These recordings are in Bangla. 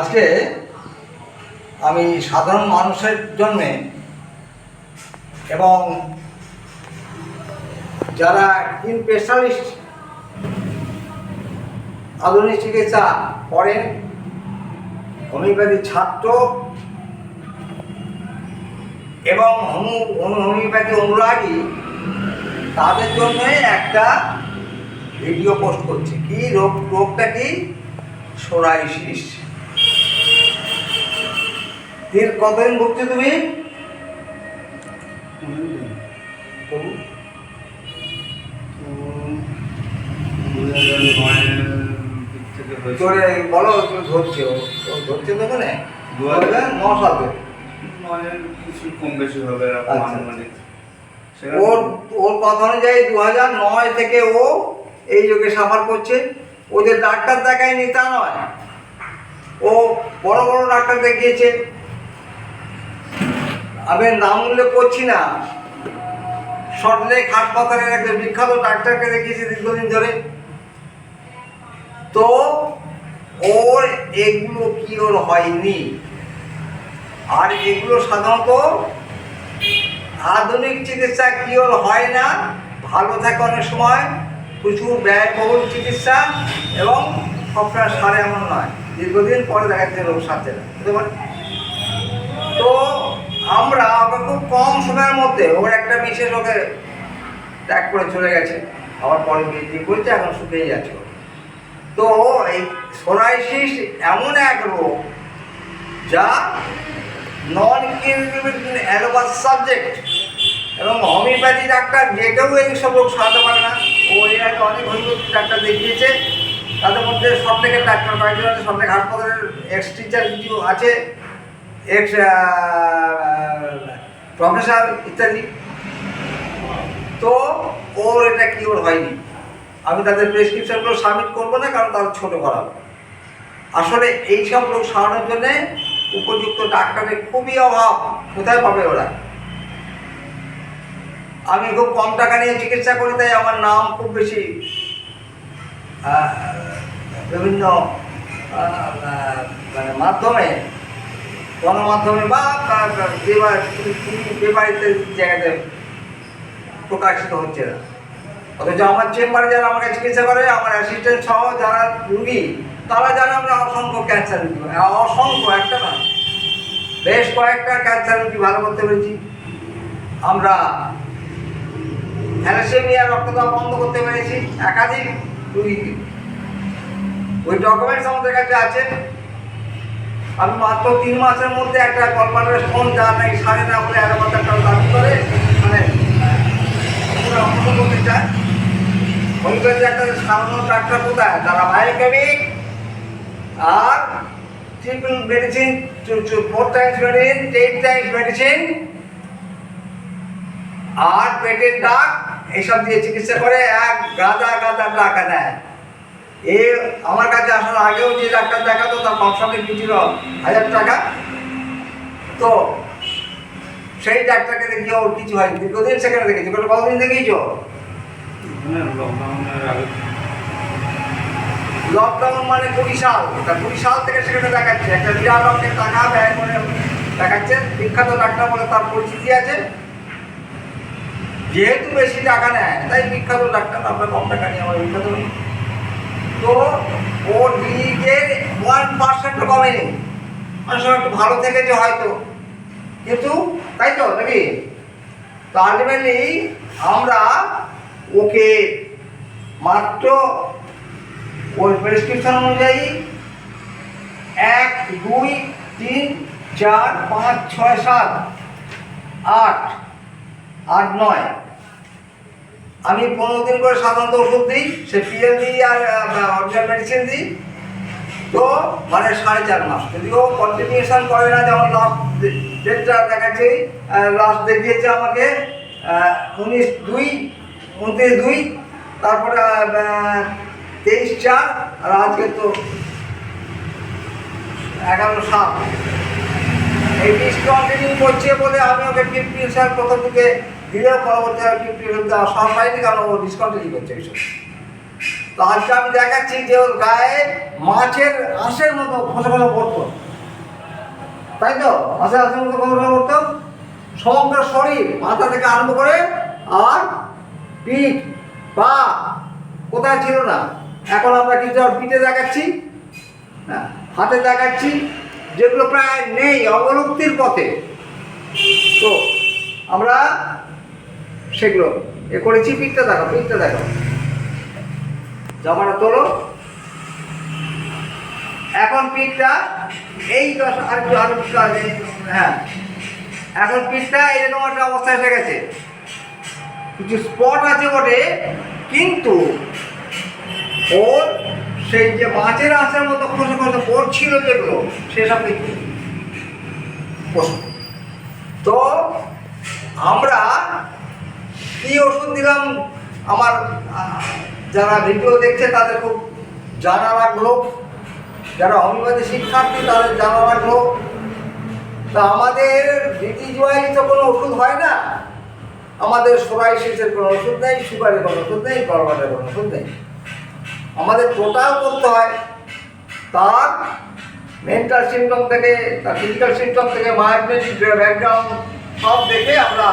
আজকে আমি সাধারণ মানুষের জন্যে এবং যারা স্কিন স্পেশালিস্ট আধুনিক চিকিৎসা করেন, হোমিওপ্যাথি ছাত্র এবং হোমো হোমো- হোমিওপ্যাথি অনুরাগী, তাদের জন্য একটা ভিডিও পোস্ট করছি। কি রোগ, রোগটা কি? সোরাইসিস। এর কতদিন ভুগছো তুমি? বলো ধরছো। ধরছে তো মানে? দু হাজার- ন সালে কিছু কম বেশি হবে এরকম। আনুমানিক। সেটা ওর ওর কথা অনুযায়ী দু হাজার নয় থেকে ও এই যোগে সাফার করছে। ও যে ডাক্তার দেখায়নি তা নয়। ও বড় বড় ডাক্তার দেখিয়েছে। আমি নাম উল্লেখ করছি না। সল্টলেক হাসপাতালের একজন বিখ্যাত ডাক্তারকে দেখিয়েছি দীর্ঘদিন ধরে। তো, ওর এগুলো কি ওর হয়নি? আর এগুলো সাধারণত আধুনিক চিকিৎসা কি ওর হয় না? ভালো থাকে অনেক সময়, প্রচুর ব্যয়বহুল চিকিৎসা এবং সবটা সারে এমন নয়। দীর্ঘদিন পরে দেখা যাচ্ছে রোগ সারছে না। বুঝতে তো আমরা ওকে খুব কম সময়ের মধ্যে, ওর একটা বিশেষ ওকে ত্যাগ করে চলে গেছে। আবার পরে বিয়ে দিয়ে করেছে, এখন শুকিয়ে যাচ্ছে তো এই সোরাইসিস এমন এক রোগ যা নন অ্যালোপাথ সাবজেক্ট এবং হোমিওপ্যাথি ডাক্তার যে কেউ এই সব রোগ সারাতে পারে না। ও এর আগে অনেক হোমিওপ্যাথি ডাক্তার দেখিয়েছে। তাদের মধ্যে সব থেকে ডাক্তার কয়েকজন আছে সব থেকে হাসপাতালের এক্স টিচার কিছু আছে। এক্স প্রফেসর ইত্যাদি। তো ওর এটা কি ওর হয়নি। আমি তাদের প্রেসক্রিপশনগুলো সাবমিট করব না, কারণ তারা ছোটো করাবো আসলে এইসব রোগ সারানোর জন্য উপযুক্ত ডাক্তারের খুবই অভাব। কোথায় পাবে ওরা? আমি খুব কম টাকা নিয়ে চিকিৎসা করি, তাই আমার নাম খুব বেশি বিভিন্ন মানে মাধ্যমে গণমাধ্যমে বা পেপার জায়গাতে প্রকাশিত হচ্ছে না। অথচ আমার চেম্বারে যারা আমাকে চিকিৎসা করে আমার অ্যাসিস্ট্যান্ট সহ যারা রুগী তারা জানে আমরা অসংখ্য ক্যান্সার রুগী। হ্যাঁ, অসংখ্য একটা না। বেশ কয়েকটা ক্যান্সার রুগী ভালো করতে পেরেছি। আমরা থ্যালাসেমিয়া রক্তদান বন্ধ করতে পেরেছি। একাধিক রুগীকে ওই ডকুমেন্টস আমাদের কাছে আছে। আমি মাত্র তিন মাসের মধ্যে একটা কলপাটের স্টোন যা নাকি সাড়ে না বলে এগারো হাজার টাকা দাবি করে মানে করতে চায়। হোমিওপ্যাথি একটা সাধারণ ডাক্তার কোথায়? তারা বায়োকেমিক আর triple medicine four times medicine ten times medicine আর পেটের ডাক এইসব দিয়ে চিকিৎসা করে এক গাদা গাদা টাকা নেয় এ আমার কাছে আসার আগেও যে ডাক্তার দেখাতো তার ফি ছিল হাজার টাকা। তো সেই ডাক্তারকে দেখিয়ে ওর কিছু হয় দীর্ঘদিন সেখানে দেখেছি। বলে কতদিন দেখিয়েছো? মানে লকডাউন মানে কুড়ি সাল। তা কুড়ি সাল থেকে সেখানে দেখাচ্ছে। একটা বিরাট অঙ্কের টাকা ব্যয় করে দেখাচ্ছে। বিখ্যাত ডাক্তার বলে তার পরিচিতি আছে। যেহেতু বেশি টাকা নেয় তাই বিখ্যাত ডাক্তার আমরা কম টাকা নিয়ে আমার বিখ্যাত। তো ও লিগের ওয়ান পার্সেন্টও কমেনি মানুষ একটু ভালো থেকেছে হয়তো। কিন্তু, তাই তো, নাকি? তো আলটিমেটলি আমরা ওকে মাত্র ওই প্রেসক্রিপশন অনুযায়ী এক, দুই, তিন, চার, পাঁচ, ছয়, সাত, আট আট, নয় আমি পনেরো দিন করে সাধারণত ওষুধ দিই, সে পিএল দিই আর অরিজিনাল মেডিসিন দিই। তো মানে সাড়ে চার মাস। যদিও কন্টিনিউশন করে না, যেমন লাস্ট ডেটটা দেখাচ্ছে লাস্ট দেখিয়েছে আমাকে উনিশ দুই, উনত্রিশ দুই, তারপরে তেইশ চার, আর আজকে তো এগারো সাত। এই ডিসকন্টিনিউ করছে বলে আমি ওকে স্যার প্রথম দিকে দিলেও পরবর্তী সব পাইনি কারণ ও ডিসকন্টিনিউ করছে এইসব। তো আজকে আমি দেখাচ্ছি যে ওর গায়ে মাছের আঁশের মতো খসে খসে পড়তো। তাই তো? আশে আশের মতো খসে খসে পড়তো। সমগ্র শরীর মাথা থেকে আরম্ভ করে আর পিঠ পা কোথায় ছিল না। এখন আমরা কিছু পিঠে দেখাচ্ছি হ্যাঁ, হাতে দেখাচ্ছি যেগুলো প্রায় নেই অবলুপ্তির পথে। তো আমরা সেগুলো। এ করেছি, পিঠটা দেখো পিঠটা দেখো জামাটা তোলো। এখন পিঠটা, এই দশ আর একটু, আরও হ্যাঁ। এখন পিঠটা এরকম একটা অবস্থা এসে গেছে। কিছু স্পট আছে বটে, কিন্তু ওর সেই যে মাছের আঁশের মতো খসে খসে পড়ছিল যেগুলো সেসব কিন্তু তো আমরা কি ওষুধ দিলাম আমার যারা ভিডিও দেখছে, তাদের খুব জানার আগ্রহ যারা হোমিওপ্যাথি শিক্ষার্থী, তাদের জানার আগ্রহ তা আমাদের ওয়াইজ তো কোনো ওষুধ হয় না? আমাদের সোরাইসিসের কোনো ওষুধ নেই, সুগারের কোনো ওষুধ নেই গড়বাটের কোনো ওষুধ নেই। আমাদের টোটাল করতে হয় তার মেন্টাল সিমটম থেকে, তার ফিজিক্যাল সিমটম থেকে মায়াগনেটিক ব্যাকগ্রাউন্ড সব দেখে আমরা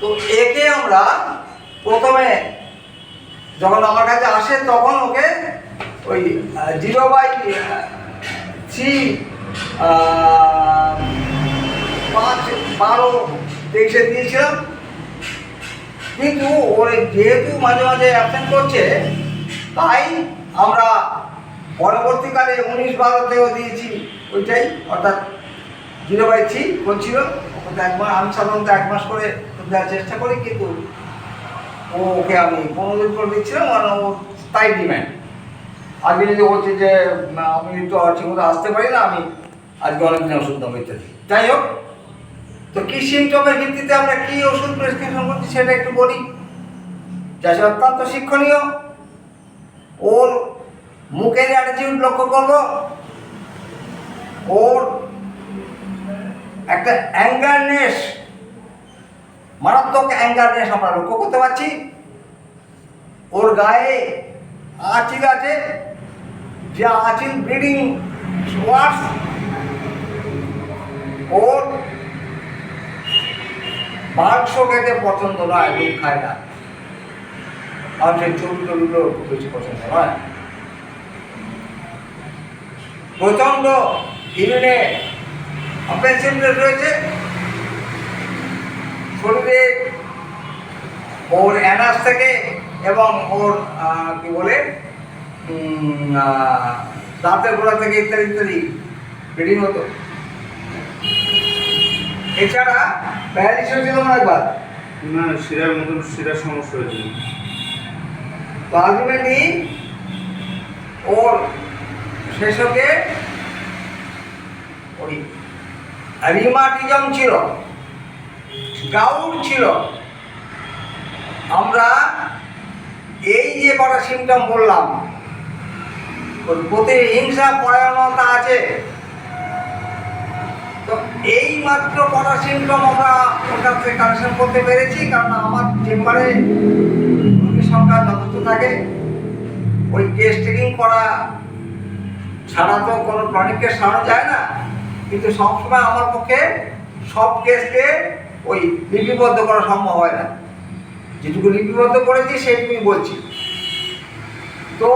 তো একে আমরা প্রথমে যখন আমার কাছে আসে, তখন ওকে ওই জিরো বাই থ্রি পাঁচ, বারো, তেইশে দিয়েছিলাম। কিন্তু ওর যেহেতু মাঝে মাঝে অ্যাবসেন্ট করছে, তাই আমরা পরবর্তীকালে উনিশ বারোতেও দিয়েছি, ওইটাই। অর্থাৎ জিরো বাই থ্রি তো এক মাস আমি সাধারণত এক মাস করে দেওয়ার চেষ্টা করি, কিন্তু ও ওকে আমি পনেরো দিন করে দিচ্ছিলাম কারণ ও তাই ডিম্যান্ড আজকে যদি বলছে যে আমি তো আর ঠিক মতো আসতে পারি না, আমি আজকে অনেকদিন ওষুধ দেবো ইত্যাদি যাই হোক, তো কি সিমটমের ভিত্তিতে আমরা কী ওষুধ প্রেসক্রিপশন করছি সেটা একটু বলি। যা অত্যন্ত শিক্ষণীয়। ওর মুখের অ্যাটিটিউড লক্ষ্য করব। ওর একটা অ্যাঙ্গারনেস মারাত্মক অ্যাঙ্গারনেস আমরা লক্ষ্য করতে পারছি। ওর গায়ে আঁচিল আছে, যে আঁচিল ব্লিডিং ওয়ার্স ওর মাংস খেতে পছন্দ নয়, দুধ খায় না। আর সেই চর্বি টর্বিগুলো বেশি পছন্দ নয়। প্রচণ্ড ইউরিনে অপেন্সিভনেস রয়েছে। শরীরে ওর অ্যানাস থেকে এবং ওর কি বলে দাঁতের গোড়া থেকে ইত্যাদি ইত্যাদি ব্লিডিং হতো। এছাড়া প্যারালিস হয়েছিল আমার একবার? না শিরার মতন শিরার সমস্যা হয়েছে। তো আলটিমেটলি ওর শেষকে ওই রিমাটিজম ছিল গাউট ছিল। আমরা এই যে কটা সিমটম বললাম প্রতি হিংসা, পরায়ণতা আছে। তো এই মাত্র কটা সিমটম আমরা কাছ থেকে কালেকশন করতে পেরেছি, কারণ আমার চেম্বারে রোগীর সংখ্যা যথেষ্ট থাকে। ওই টেস্ট করা ছাড়া তো কোনো ক্রনিক কেস সারানো যায় না। কিন্তু সবসময় আমার পক্ষে সব কেসকে ওই লিপিবদ্ধ করা সম্ভব হয় না। যেটুকু লিপিবদ্ধ করেছি সেটুকুই বলছি। তো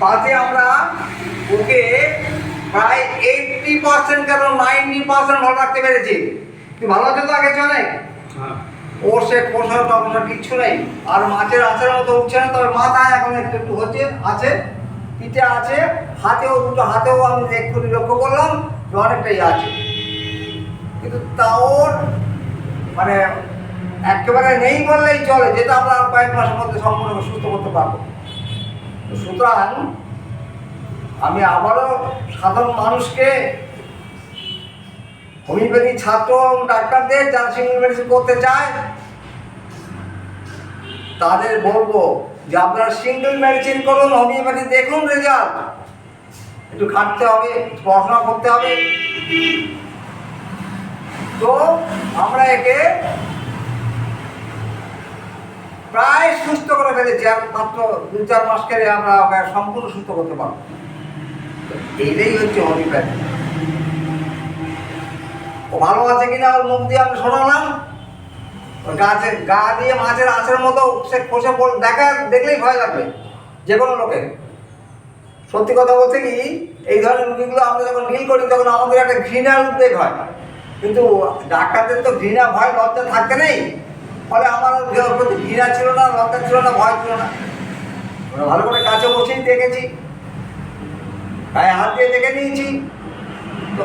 তাতে আমরা ওকে প্রায় এইটটি পার্সেন্ট কেন নাইনটি পার্সেন্ট ভালো রাখতে পেরেছি? তুই ভালো আছো তো আগে চলে হ্যাঁ। ওর সে কোষা টকসা কিচ্ছু নেই। আর মাছের আচার মতো উঠছে না তবে মাথায় এখন একটু একটু হচ্ছে আছে পিঠে আছে হাতেও দুটো হাতেও আমি এক্ষুনি লক্ষ্য করলাম। অনেকটাই আছে। কিন্তু তাও মানে একেবারে নেই বললেই চলে, যেটা আমরা কয়েক মাসের মধ্যে সম্পূর্ণ সুস্থ করতে পারব। সুতরাং আমি আবারও সাধারণ মানুষকে হোমিওপ্যাথি ছাত্র এবং ডাক্তারদের, যারা সিঙ্গেল মেডিসিন করতে চায়, তাদের বলব যে আপনারা সিঙ্গেল মেডিসিন করুন, হোমিওপ্যাথি দেখুন রেজাল্ট। একটু খাটতে হবে পড়াশোনা করতে হবে। তো আমরা একে প্রায় সুস্থ করে ফেলেছি, আর মাত্র দু চার মাস খেলে আমরা ওকে সম্পূর্ণ সুস্থ করতে পারব। এইটাই হচ্ছে হোমিওপ্যাথি ও ভালো আছে কিনা ওর মুখ দিয়ে আমি শোনালাম? গাছে, গা দিয়ে মাছের আঁশের মতো সে পড় দেখা দেখলেই ভয় লাগবে, যে কোনো লোকের। সত্যি কথা বলতে কি, এই ধরনের রুগীগুলো আমরা যখন ডিল করি, তখন আমাদের একটা ঘৃণার উদ্বেগ হয়। কিন্তু ডাক্তারদের তো ঘৃণা, ভয়, লজ্জা থাকতে নেই। ফলে আমার প্রতি ঘৃণা ছিল না, লজ্জা ছিল না, ভয় ছিল না। ভালো করে কাছে বসেই দেখেছি। গায়ে হাত দিয়ে দেখে নিয়েছি। তো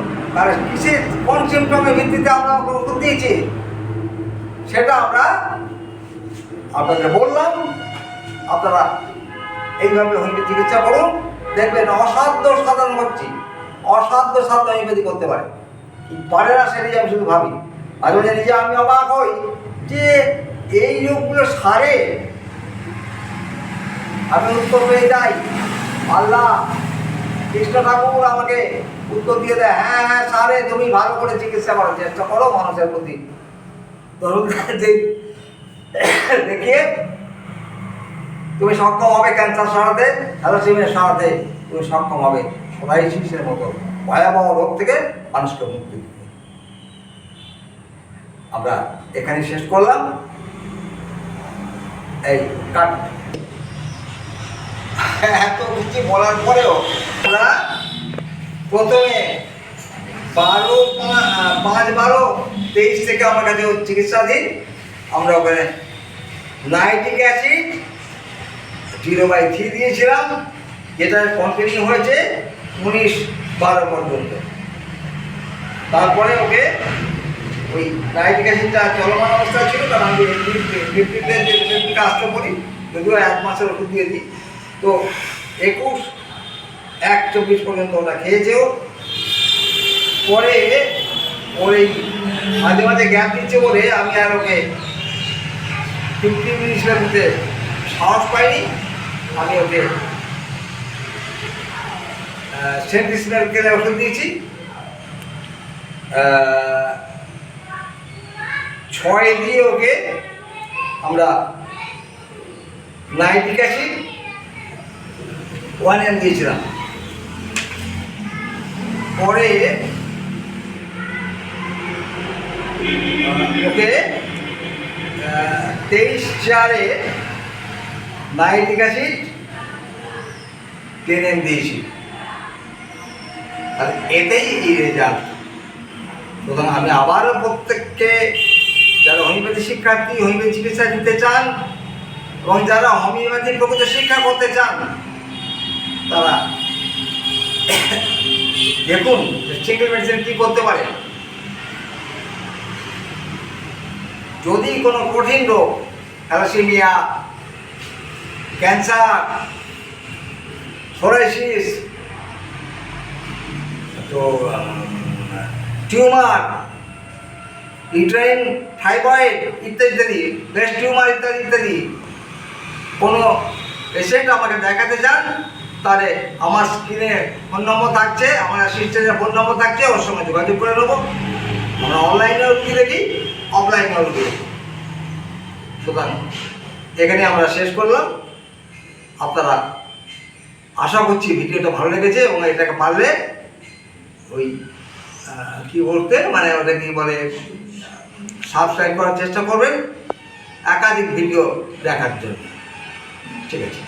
কোন সিমটমের ভিত্তিতে আমরা ওষুধ দিয়েছি? সেটা আমরা আপনাদের বললাম। আপনারা এইভাবে হোমিওপ্যাথি চিকিৎসা করুন। দেখবেন অসাধ্য সাধন হচ্ছে অসাধ্য সাধ্য আমি হোমিওপ্যাথি করতে পারে। পারে না সেটাই আমি শুধু ভাবি। মাঝে মাঝে নিজে আমি অবাক হই যে এই রোগগুলো সারে। আমি উত্তর পেয়ে যাই। আল্লাহ, কৃষ্ণ ঠাকুর আমাকে উত্তর দিয়ে দেয় হ্যাঁ হ্যাঁ সারে, তুমি ভালো করে চিকিৎসা করার চেষ্টা করো মানুষের প্রতি। ধরুন যে- দেখিয়ে তুমি সক্ষম হবে ক্যান্সার সারাতে থ্যালাসেমিয়া সারাতে, তুমি সক্ষম হবে। সবাই সোলাইসিসের মতো ভয়াবহ রোগ থেকে মানুষকে মুক্তি আমরা এখানে শেষ করলাম। এই কাট এত কিছু বলার পরেও আমরা প্রথমে বারো পাঁচ বারো, তেইশ থেকে আমার কাছে চিকিৎসাধীন। আমরা ওখানে nitric acid zero by three দিয়েছিলাম, যেটা কন্টিনিউ হয়েছে উনিশ বারো পর্যন্ত। তারপরে ওকে ওই নাইট্রিক অ্যাসিডটা চলমান অবস্থায় ছিল কারণ আমি ফিফটিতে আসতে পারি যদিও এক মাসের ওষুধ দিয়ে দিই তো একুশ এক চব্বিশ পর্যন্ত ওটা খেয়েছেও। পরে ওর এই মাঝে মাঝে গ্যাপ দিচ্ছে বলে আমি আর ওকে ফিফটি মিনিটসের মধ্যে সাহস পাইনি। আমি ওকে সেন্ট স্মেলকে ওষুধ দিয়েছি। ছয় দিয়ে ওকে আমরা নাইট্রিক অ্যাসিড ওয়ান এম দিয়েছিলাম। পরে ওকে তেইশ চারে নাইট্রিক অ্যাসিড টেন দিয়েছি। আর এতেই এই রেজাল্ট সুতরাং আমি আবারও প্রত্যেককে, যারা হোমিওপ্যাথি শিক্ষার্থী হোমিওপ্যাথি চিকিৎসা নিতে চান, এবং যারা হোমিওপ্যাথি প্রকৃত শিক্ষা করতে চান, তারা দেখুন সিঙ্গেল মেডিসিন কী করতে পারে। যদি কোনো কঠিন রোগ, থ্যালাসেমিয়া ক্যান্সার, সোরাইসিস, তো টিউমার, ইউট্রাইন, থাইরয়েড ইত্যাদি ইত্যাদি ব্রেস্ট টিউমার ইত্যাদি ইত্যাদি। কোনো পেশেন্ট আমাকে দেখাতে চান তাহলে আমার স্ক্রিনে ফোন নম্বর থাকছে, আমার অ্যাসিস্ট্যান্টের ফোন নম্বর থাকছে, ওর সঙ্গে যোগাযোগ করে নেব। আমরা অনলাইনেও রুগী দেখি অফলাইনেও রুগী দেখি। সুতরাং, এখানে আমরা শেষ করলাম। আপনারা আশা করছি ভিডিওটা ভালো লেগেছে এবং এটাকে পারলে ওই কী বলতে মানে ওটা কি বলে সাবস্ক্রাইব করার চেষ্টা করবেন, একাধিক ভিডিও দেখার জন্য। ঠিক আছে।